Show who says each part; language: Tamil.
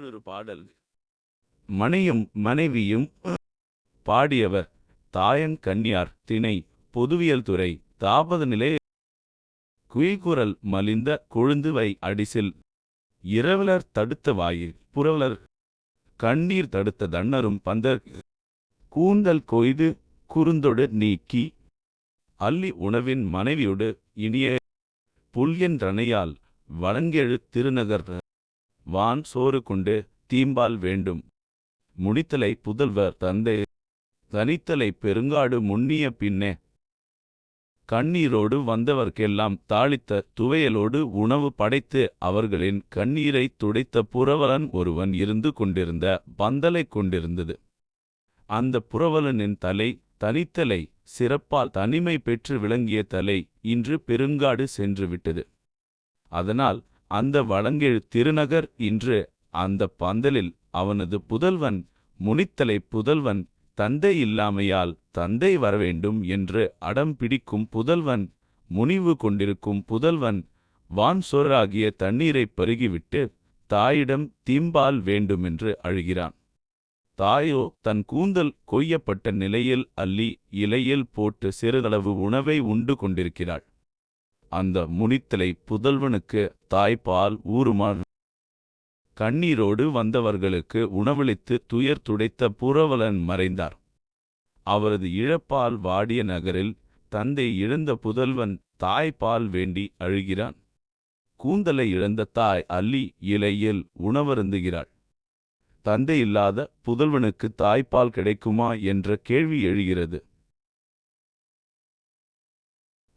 Speaker 1: புறநானூறு பாடல். மனையும் மனைவியும் பாடியவர் தாயன் கன்னியார் திணை பொதுவியல் துறை தாபத நிலை குயில்குரல் மலிந்த கொழுந்துவை அடிசில் இரவலர் தடுத்த வாயில் புரவலர் கண்ணீர் தடுத்த தன்னரும் பந்தர் கூந்தல் கொய்து குறுந்தொடு நீக்கி அல்லி உணவின் மனைவியோடு இனிய புல்யன்றனையால் வழங்கெழு திருநகர் வான் சோறு கொண்டு தீம்பால் வேண்டும். முடித்தலை புதல்வர் தந்தை. தனித்தலை பெருங்காடு முன்னிய பின்னே. கண்ணீரோடு வந்தவர்க்கெல்லாம் தாளித்த துவையலோடு உணவு படைத்து அவர்களின் கண்ணீரை துடைத்த புரவலன் ஒருவன் இருந்து கொண்டிருந்த பந்தலை கொண்டிருந்தது. அந்த புரவலனின் தலை தனித்தலை சிறப்பால் தனிமை பெற்று விளங்கிய தலை இன்று பெருங்காடு சென்று விட்டது. அதனால் அந்த வழங்கெழு திருநகர் இன்று அந்த பந்தலில் அவனது புதல்வன் முனித்தலை புதல்வன் தந்தை இல்லாமையால் தந்தை வரவேண்டும் என்று அடம் பிடிக்கும் புதல்வன் முனிவு கொண்டிருக்கும் புதல்வன் வான் சோறாகிய தண்ணீரைப் பருகிவிட்டு தாயிடம் தீம்பால் வேண்டுமென்று அழுகிறான். தாயோ தன் கூந்தல் கொய்யப்பட்ட நிலையில் அள்ளி இலையில் போட்டு சிறிதளவு உணவை உண்டு கொண்டிருக்கிறாள். அந்த முனித்தலை புதல்வனுக்கு தாய்ப்பால் ஊறுமான் கண்ணீரோடு வந்தவர்களுக்கு உணவளித்து துயர் துடைத்த புரவலன் மறைந்தார். அவரது இழப்பால் வாடிய நகரில் தந்தை இழந்த புதல்வன் தாய்ப்பால் வேண்டி அழுகிறான். கூந்தலை இழந்த தாய் அல்லி இலையில் உணவருந்துகிறாள். தந்தை இல்லாத புதல்வனுக்கு தாய்ப்பால் கிடைக்குமா என்ற கேள்வி எழுகிறது.